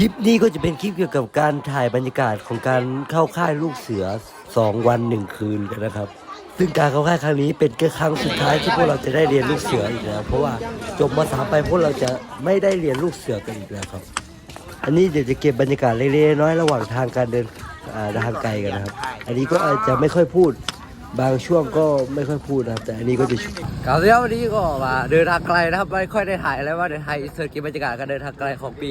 คลิปนี้ก็จะเป็นคลิปเกี่ยวกับการถ่ายบรรยากาศของการเข้าค่ายลูกเสือ 2 วัน 1 คืนกันนะครับ ซึ่งการเข้าค่ายครั้งนี้เป็นแค่ครั้งสุดท้ายที่พวกเราจะได้เรียนลูกเสืออีกแล้ว เพราะว่าจบมาสามไปพวกเราจะไม่ได้เรียนลูกเสือกันอีกแล้วครับ อันนี้เดี๋ยวจะเก็บบรรยากาศเล็กๆน้อยๆระหว่างทางการเดินอ่าทางไกลกันนะครับ อันนี้ก็อาจจะไม่ค่อยพูด บางช่วงก็ไม่ค่อยพูดนะครับแต่อันนี้ก็จะกล่าวเสียวันนี้ก็มาเดินทางไกลนะครับไม่ค่อยได้ถ่ายอะไรว่าเดินไทยเสิร์ชเก็บบรรยากาศการเดินทางไกลของปี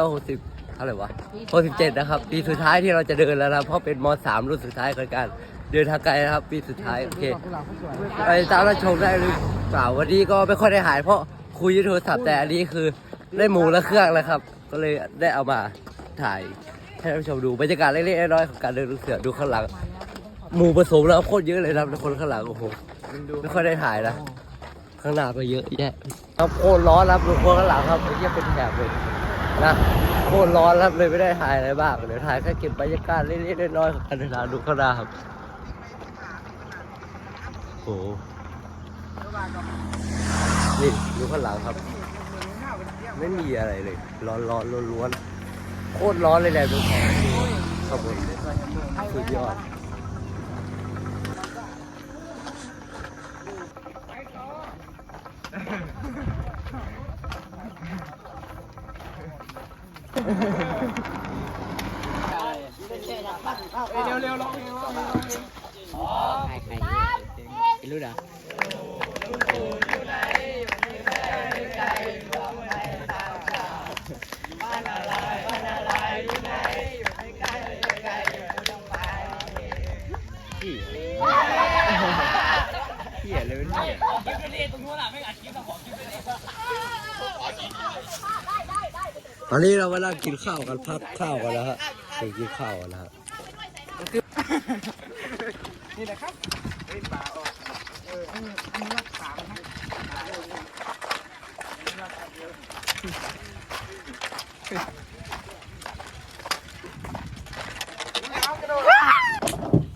2560เท่าไหร่วะ67นะครับปีสุดท้ายที่เราจะเดินแล้วนะเพราะเป็นม .3 รุ่นสุดท้ายของการเดินทางไกลนะครับ ปีสุดท้ายโอเคไปตามรับชมได้หรือเปล่าวันนี้ก็ไม่ค่อยได้ถ่ายเพราะคุยโทรศัพท์แต่อันนี้คือได้หมูและเครื่องแล้วครับ ก็เลยได้เอามาถ่ายให้ท่านผู้ชมดูบรรยากาศเล็กๆน้อยๆของการเดินลูกเสือดูข้างหลัง หมูผสมแล้วโคตรเยอะเลยนะครับคนข้างหลังโอ้โหไม่ค่อยได้ถ่ายนะข้างหน้าก็เยอะแยะครับโคตรร้อนครับดูคนข้างหลังครับไอ้เหี้ยเป็นแถบเลยนะโคตรร้อนครับเลยไม่ได้ถ่ายอะไรบ้างเดี๋ยวถ่ายแค่เก็บบรรยากาศเล็กๆน้อยๆของการเดินทางดูข้างหน้าครับโอ้โหนี่ดูข้างหลังครับ ไม่มีอะไรเลย ร้อนร้อนร้อนล้วนๆโคตรร้อนเลยแหละทุกคนขบวนสุดยอด 呵呵呵呵 อนนี้เรามานั่งกินข้าวกันพักข้าวกันแล้วฮะไปกินข้าวกันแล้วฮะ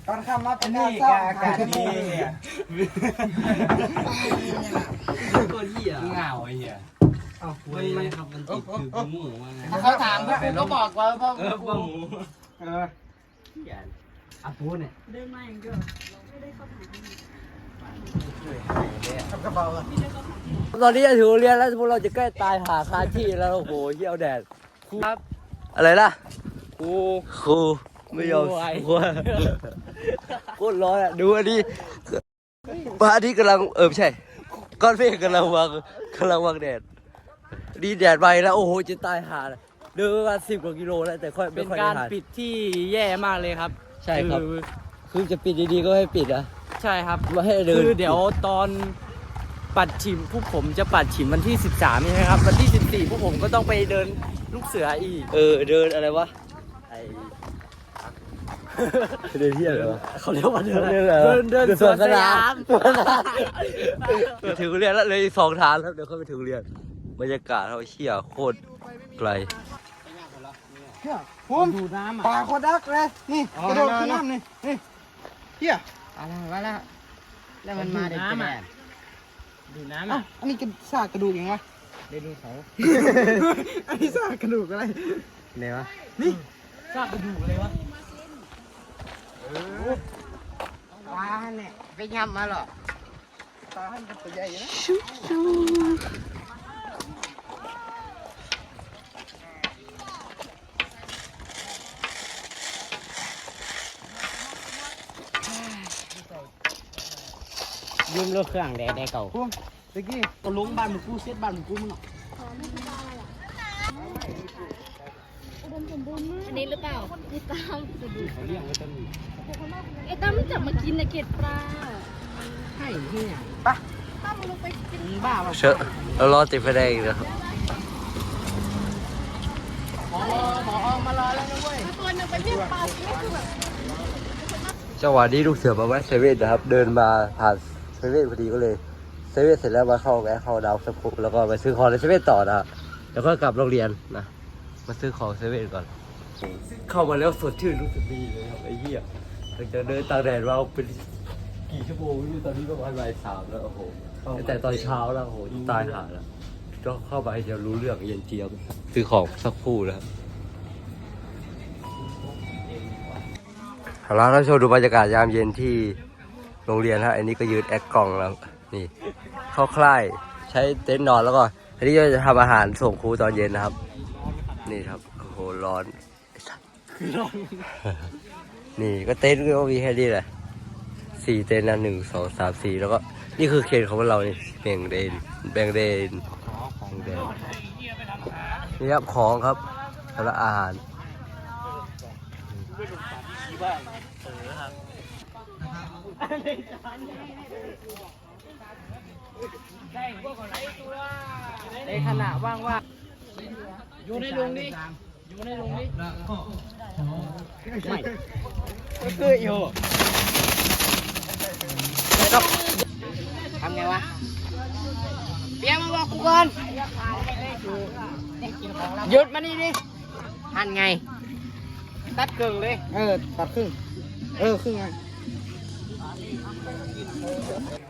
ตอนข้ามมาเป็นนี่อากาศดีเนี่ยก็เหี้ยเหงาไอ้เหี้ย มันมันครับมันติดคือหมูมาไงเขาถามพวกกูก็บอกว่าพวกเออกูป้าหมูเออเหี้ยอะปูเนี่ยทำกระเป๋าอะตอนนี้จะถึงโรงเรียนแล้วพวกเราจะใกล้ตายหาคาที่แล้วโอ้โหเหี้ยเอาแดดครับ อะไรล่ะกูครูไม่ยอมครูไอ้ครูโคตรร้อนอะดูอันนี้พระอาทิตย์กำลังเออไม่ใช่ก้อนเมฆกำลังวางกำลังวางแดด ดีแดดไปแล้วโอ้โหจะตายหาเลยเดินมาสิบกว่ากิโลแล้วแต่ค่อยเป็ไม่นค่อยกาได้รถ่ายปิดที่แย่มากเลยครับใช่ครับ อคือจะปิดดีๆก็ให้ปิดอะใช่ครับ ไม่ให้เดินคือเดี๋ยวตอนปัดฉิมพวกผมจะปัดฉิมวันที่ 13ใช่ไหมครับ วันที่ 14พวกผมก็ต้องไปเดินลูกเสืออีกเออเดินอะไรวะไอ เดินที่อะไรวะเขาเรียกว่าเดินเดินอะไรวะเดินเดินสวนสยามเดี๋ยวถึงโรงเรียนแล้วเลยอีกสองทางครับเดี๋ยวเข้าไปถึงโรงเรียน บรรยากาศเขาเชี่ยโคตรไกลผมดูน้ำปลาโคดักเลย นี่กระโดดขึ้นน้ำนี่นี่เฮียอะไรวะแล้วแล้วมันมาเด็กแดดดูน้ำอะอะอันนี้กระซากกระดูกยังวะได้ดูเขาอันนี้ซากกระดูกอะไรไหนวะ นี่ซากกระดูกเลยวะปลาเนี่ยไปย่ำมาหรอตาให้มันตัวใหญ่นะ ยืมรถเครื่องแดดได้เก่าพุ่มตะกี้ก็ลงบ้านมึงกูเซ็ตบ้านมึงกูมึงอันนี้หรือเปล่าไอ้ตั้มจะดูเขาเลี้ยงไว้ต้นนี้ไอ้ตั้มมันจับมากินนะเกล็ดปลาให้ที่เนี่ยตั้มลงไปกินมึงบ้าปะเชอะเรารอติดไฟแดงอีกนะครับหมอหมอมารอแล้วนะเว้ยตัวหนึงไปเรียกปลาสิไม่คือแบบจังหวะนี้ลูกเสือมาแวะเซเว่นนะครับ เดินมาผ่าน เซเว่นพอดีก็เลยเซเว่นเสร็จแล้วมาเข้าแวะเข้าดาวสักคู่แล้วก็ไปซื้อของในเซเว่นต่อนะแล้วก็กลับโรงเรียนนะมาซื้อของเซเว่นก่อน เข้ามาแล้วสดชื่นรู้สึกดีเลยครับไอ้เหี้ยหลังจากเดินตากแดดเราเป็นกี่ชั่วโมงไม่รู้ตอนนี้ประมาณบ่ายสามแล้วโอ้โหแต่ตอนเช้าแล้วโอ้โหตายห่าแล้วก็เข้าไปจะรู้เรื่องเย็นเจี๊ยบซื้อของสักคู่แล้วเราเราชมดูบรรยากาศยามเย็นที่ โรงเรียนฮะอันนี้ก็ยืนแอคกล่องแล้วนี่เข้าค่ายใช้เต็นท์นอนแล้วก็อันนี้ก็จะทำอาหารส่งครูตอนเย็นนะครับ นี่ครับโอ้โหร้อนนี่ก็เต็นท์ก็มีแค่นี้แหละสี่เต็นท์นะหนึ่งสองสามสี่แล้วก็นี่คือเขตของพวกเราเนี่แบ่งเดนแบ่งเดนแบ่งเดนนี่ครับของครับสำหรับอาหาร ในขณะว่างว่าอยู่ในลุงดิอยู่ในลุงดิไม่ก็คืออยู่ทำไงวะเปียมาบอกกูก่อนหยุดมานี่ดิหันไง ตัดเกิงเลย เออ ตัดครึ่ง เออ ครึ่งไง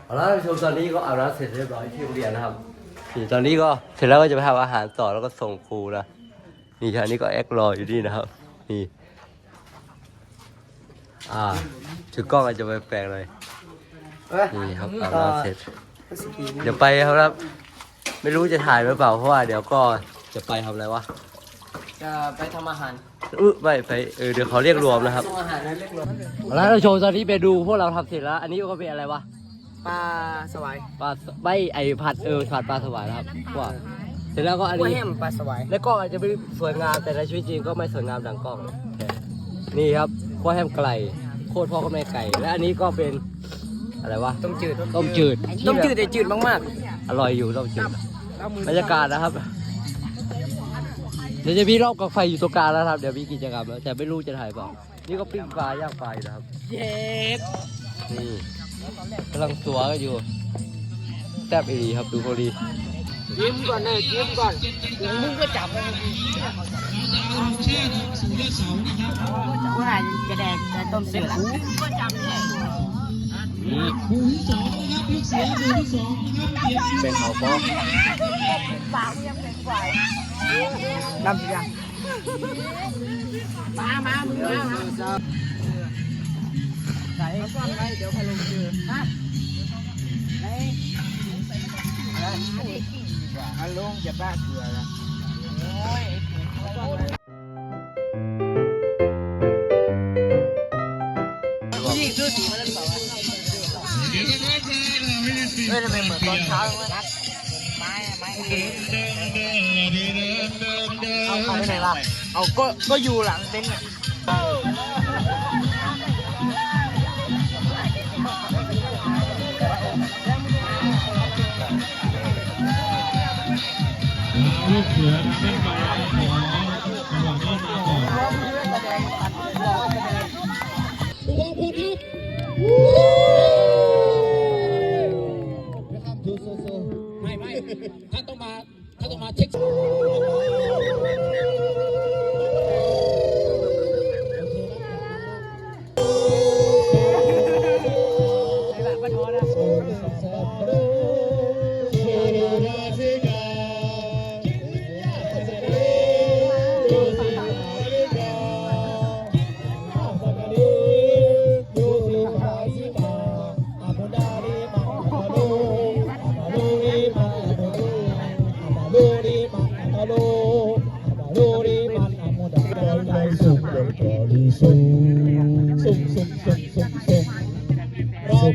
เอาละท่านผู้ชมตอนนี้ก็อาบน้ำเสร็จเรียบร้อยที่โรงเรียนนะครับนี่ตอนนี้ก็เสร็จแล้วก็จะไปทำอาหารต่อแล้วก็ส่งครูนะนี่ครับอันนี้ก็แอครออยู่นี่นะครับนี่อ่าถือกล้องอาจจะไปแปลกๆหน่อยเอ้ยนี่ครับอาบน้ำเสร็จ เดี๋ยวไปครับ ไม่รู้จะถ่ายหรือเปล่าเพราะว่าเดี๋ยวก็จะไปทำอะไรวะ จะไปทำอาหารอื้อไม่ไปเออเดี๋ยวเขาเรียกรวมนะครับส่งอาหารให้เล็กลงเอาละท่านผู้ชมตอนนี้ไปดูพวกเราทำเสร็จแล้ว อันนี้ก็เป็นอะไรวะปลาสวายปลาใบไอผัดเออผัดปลาสวายนะครับว่าเสร็จแล้วก็อันกล้วยนี้แฮมปลาสวายแล้วกล้องอาจจะไม่สวยงามแต่ในชีวิตจริงก็ไม่สวยงามดังกล้องนี่ครับข้าวแฮมไก่โคตรพ่อก็แม่ไก่และอันนี้ก็เป็นอะไรวะต้มจืดต้มจืดต้มจืดแต่จืดมากอร่อยอยู่ต้มจืดๆบรรยากาศนะครับ เดี๋ยวจะมีรอบกับไฟอยู่ตรงกลางแล้วครับ เดี๋ยวมีกิจกรรมแล้วแต่ไม่รู้จะถ่ายเปล่านี่ก็ปิ้งปลาย่างปลาอยู่นะครับ เย็ดนี่กำลังสัวกันอยู่แซ่บอีดีครับดูโคดียิ้มก่อนเลยยิ้มก่อนถึงมึงก็จับเลยกูหายจะแดงจะต้มเสือก็จับเลยเป็นเขาปอดำเสือมามามึงมามาใส่ซ่อนไว้เดี๋ยวพะลงเจอฮะไหนอันลงจะบ้าเกลือละโอ้ยซ่อนไว้นี่คือสีมันเปล่าวะเฮ้ยทำไมเหมือนตอนเช้าวะไม้อะไม้เอา ไปไหนล่ะเอาก็ก็อยู่หลังเต็นท์อะลูกเสือทำให้ไปของระหว่างนี้มาก่อนไม่ไม่ถ้าต้องมาถ้าต้องมาเช็ค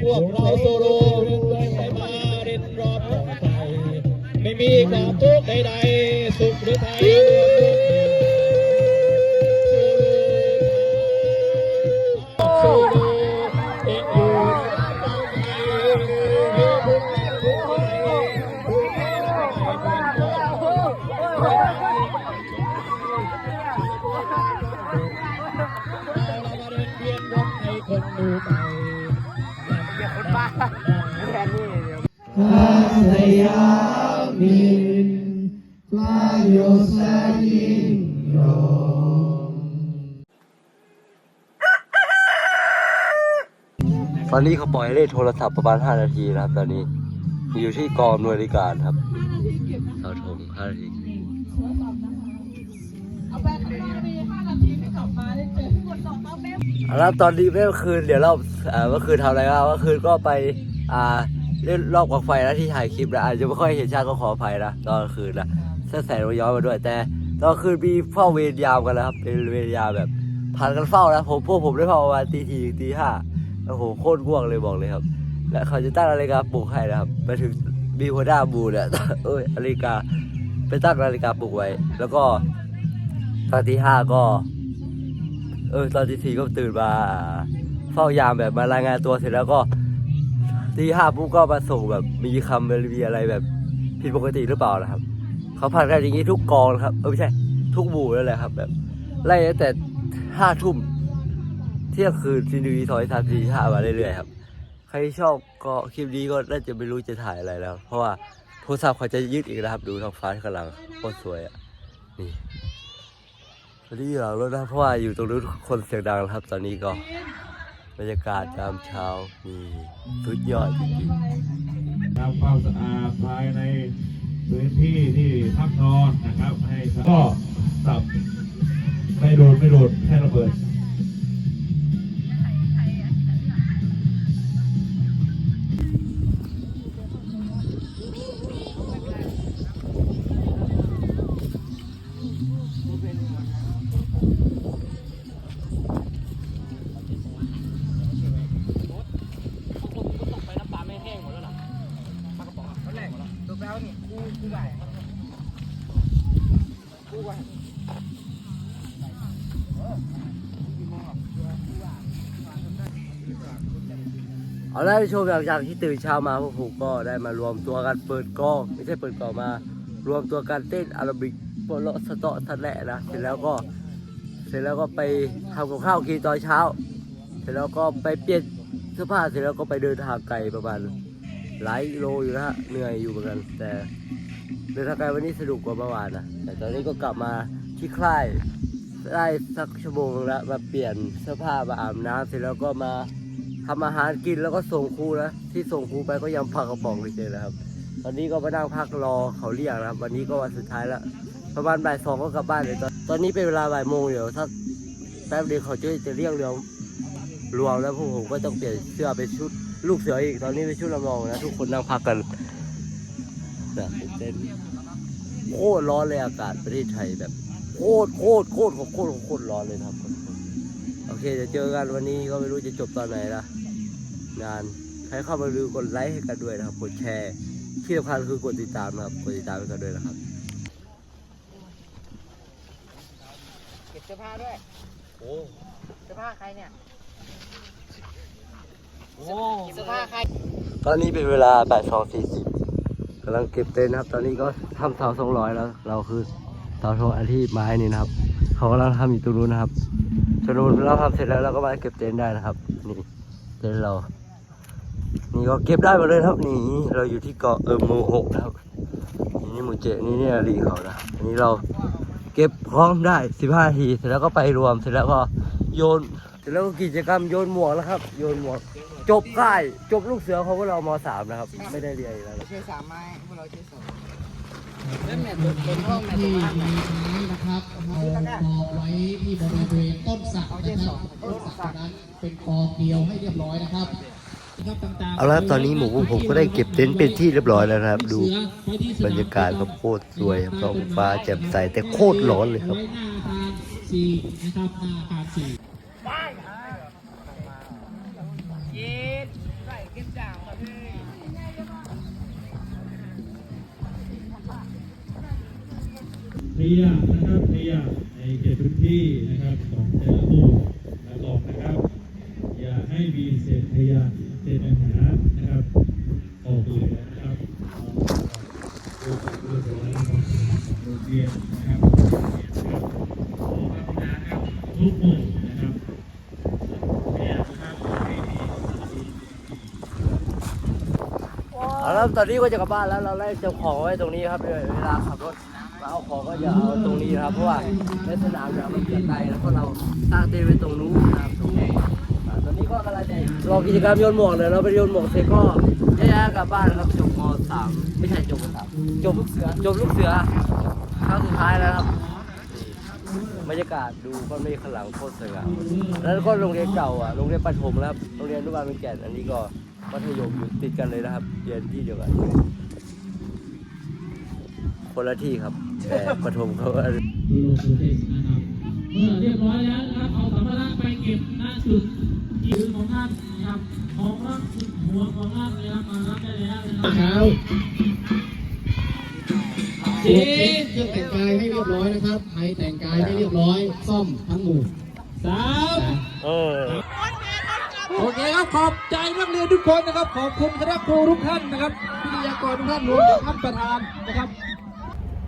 พวกเราโซโล่ไปไปมาเรียนรอบของไปไม่มีความทุกข์ใดๆสุขหรือไทย คนบ้าแค่นี้เดียวตอนนี้เขาปล่อยเล่นโทรศัพท์ประมาณ 5 นาทีนะครับ ตอนนี้อยู่ที่กองหน่วยบริการครับเสาธง5นาที แล้วตอนนี้เมื่อคืนเดี๋ยวเราเอ่อเมื่อคืนทำอะไรกันเมื่อคืนก็ไปอ่าเล่นรอบกองไฟนะที่ถ่ายคลิปนะอาจจะไม่ค่อยเห็นชาติก็ขออภัยนะตอนคืนนะเสื้อแสงย้อนมาด้วยแต่ตอนคืนมีเฝ้าเวรยามกันนะครับเป็นเวรยามแบบพันกันเฝ้านะผมพวกผมได้เฝ้าประมาณตีทีตีห้าโอ้โหโคตรง่วงเลยบอกเลยครับ และเขาจะตั้งนาฬิกาปลุกให้นะครับไปถึงมีหัวหน้าบูเนี่ยเอ้ยนาฬิกาไปตั้งนาฬิกาปลุกไว้ แล้วก็ตอนที่ห้าก็ เออตอนที่สี่ก็ตื่นมาเฝ้ายามแบบมารายงานตัวเสร็จแล้วก็ที่ห้าปุ๊บก็มาส่งแบบมีคำมีอะไรแบบผิดปกติหรือเปล่านะครับ เขาผ่านกันอย่างนี้ทุกกองนะครับเออไม่ใช่ ทุกหมู่แล้วแหละครับ แบบไล่ตั้งแต่ห้าทุ่มเที่ยงคืนซีนีซอยสามสี่ห้ามาเรื่อยๆครับ ใครชอบก็คลิปนี้ก็น่าจะไม่รู้จะถ่ายอะไรแล้ว เพราะว่าโทรศัพท์เขาจะยืดอีกนะครับ ดูท้องฟ้าที่กำลังโคตรสวยอะนี่ ตอนนี้อยู่หลังรถนะเพราะว่าอยู่ตรงนู้นคนเสียงดังนะครับ ตอนนี้ก็บรรยากาศยามเช้านี่สุดยอดจริงๆทำความสะอาดภายในพื้นที่ที่พักนอนนะครับ ให้ก็สับไม่โดนไม่โดนให้ระเบิด แล้วตัวแป้วนี่กูกูไหวกูไหวเอาละผู้ชมหลังจากที่ตื่นเช้ามาพวกผมก็ได้มารวมตัวกันเปิดกล้องไม่ใช่เปิดกล้องมารวมตัวกันเต้นอาราบิกโปโลสตอทันแหละนะเสร็จแล้วก็เสร็จแล้วก็ไปทำกับข้าวกินตอนเช้า เสร็จแล้วก็ไปเปลี่ยนเสื้อผ้าเสร็จแล้วก็ไปเดินทางไกลประมาณ หลายโลอยู่นะฮะเหนื่อยอยู่เหมือนกัน แต่เดินทางไกลวันนี้สนุกกว่าเมื่อวานนะแต่ตอนนี้ก็กลับมาที่ค่ายได้สักชั่วโมงแล้วมาเปลี่ยนเสื้อผ้ามาอาบน้ำเสร็จแล้วก็มาทำอาหารกินแล้วก็ส่งครูนะที่ส่งครูไปก็ยังพักกระป๋องเฉยๆนะครับ ตอนนี้ก็มานั่งพักรอเขาเรียกนะครับ วันนี้ก็วันสุดท้ายแล้วประมาณบ่ายสองก็กลับบ้านเลยตอนตอนนี้เป็นเวลาบ่ายโมงเดี๋ยวถ้าแป๊บเดียวเขาจะจะเรียกเรือรวมแล้วพวกผมก็ต้องเปลี่ยนเสื้อเป็นชุด ลูกเสืออีกตอนนี้เป็นชุดลำลองนะทุกคนนั่งพักกันนะเต้นโคตรร้อนเลยอากาศประเทศไทยแบบโคตรโคตรโคตรโคตรโคตรโคตรร้อนเลยครับโอเคเดี๋ยวเจอกันวันนี้ก็ไม่รู้จะจบตอนไหนละงานใครเข้ามาดูกดไลค์ให้กันด้วยนะครับกดแชร์ที่สำคัญคือกดติดตามนะครับกดติดตามให้กันด้วยนะครับเก็บเสื้อผ้าด้วยโอ้เสื้อผ้าใครเนี่ย โอ้เสื้อผ้าใครตอนนี้เป็นเวลาบ่ายสองสี่สิบกำลังเก็บเต็นท์นะครับ ตอนนี้ก็ทำเสาสองร้อยแล้ว เราคือเสาทองอันที่ไม้นี่นะครับ เขากำลังทำอยู่ตรงนู้นนะครับจนเราทำเสร็จแล้วเราก็มาเก็บเต็นท์ได้นะครับ นี่เต็นท์เรา นี่ก็เก็บได้หมดเลยครับ นี่เราอยู่ที่เกาะเออหมู่หกนะครับนี่หมู่เจ็ดนี่นี่อรีเขานะอันนี้เราเก็บพร้อมได้สิบห้าทีเสร็จแล้วก็ไปรวมเสร็จแล้วก็โยนเสร็จแล้วก็กิจกรรมโยนหมวกแล้วครับ โยนหมวก จบค่ายจบลูกเสือของพวกเรามสามนะครับ ไม่ได้เรียนอีกแล้วนะใช้สามไม้พวกเราใช้สองแล้วแม่ตัวเป็นห้องแม่ตัวบ้านไหนนะครับเอากองไว้ที่บริเวณต้นสักนะครับต้นสักนั้นเป็นกองเดียวให้เรียบร้อยนะครับนะครับต่างๆเอาละครับตอนนี้หมูของผมก็ได้เก็บเต็นท์เป็นที่เรียบร้อยแล้วนะครับ ดูบรรยากาศก็โคตรสวยครับท้องฟ้าแจ่มใสแต่โคตรร้อนเลยครับ เคลียร์นะครับเคลียร์ในเขตพื้นที่นะครับของแต่ละหมู่และบอกนะครับ อย่าให้มีเศษขยะเศษอาหานะครับออกเลยนะครับดูจากเรื่องของโรงเรียนนะครับขอความกรุณาครับทุกหมู่นะครับเนี่ยนะครับให้มีเอาละตอนนี้ก็จะกลับบ้านแล้วเราไล่เจ้าของไว้ตรงนี้ครับเวลาขับรถมาเอาของก็จะเอาตรงนี้นะครับ เพราะว่าในสนามเนี่ยมันเกิดไกลแล้วก็เราสร้างเต็นท์ไว้ตรงนู้นนะครับตรงนี้อ่าตอนนี้ก็กำลังจะรอกิจกรรมโยนหมวกเดี๋ยเราไปโยนหมวกเสร็จก็แยกกลับบ้านนะครับจบมสามไม่ใช่จบมสามจบลูกเสือจบลูกเสือครั้งสุดท้ายแล้วครับบรรยากาศดูก็ไม่ข้างหลังโคตรสวยงามแล้วก็โรงเรียนเก่าอะโรงเรียนประถมแล้วครับโรงเรียนอนุบาลเป็นแก่นอันนี้ก็มัธยมอยู่ติดกันเลยนะครับเรียนที่เดียวกัน คนละที่ครับ แต่ประถมเขาก็ดูโลโกเทสนะครับเมื่อเรียบร้อยแล้วนะครับเอาสัมภาระไปเก็บณจุดยืนของท่านนะครับของรับหัวของรับนะครับมารับได้แล้วนะครับเช้าตรวจเช็คเครื่องแต่งกายให้เรียบร้อยนะครับใครแต่งกายไม่เรียบร้อย ซ่อมทั้งหมู่สามเออโอเคครับขอบใจนักเรียนทุกคนนะครับ ขอบคุณคณะครูทุกท่านนะครับวิทยากรทุกท่านรวมถึงท่านประธานนะครับ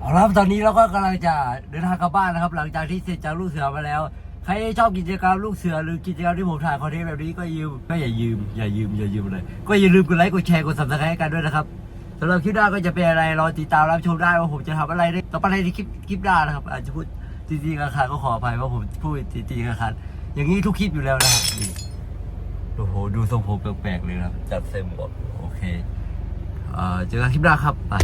เอาละครับตอนนี้เราก็กำลังจะเดินทางกลับบ้านนะครับ หลังจากที่เสร็จจากลูกเสือมาแล้ว ใครชอบกิจกรรมลูกเสือหรือกิจกรรมที่ผมถ่ายคอนเทนต์แบบนี้ก็ยืมก็อย่ายืมอย่ายืมอย่ายืมเลย ก็อย่าลืมกดไลค์กดแชร์กดซับสไครต์กันด้วยนะครับสำหรับคลิปหน้าก็จะเป็นอะไรรอติดตามรับชมได้ว่าผมจะทำอะไรได้ต่อไปในคลิปคลิปหน้านะครับ อาจจะพูดตีตีกระคาก็ขออภัยว่าผมพูดตีตีกระคาอย่างนี้ทุกคลิปอยู่แล้วนะครับนี่โอ้โหดูทรงผมแปลกๆเลยครับจัดเต็มหมดโอเคเอ่อเจอกันคลิปหน้าครับไป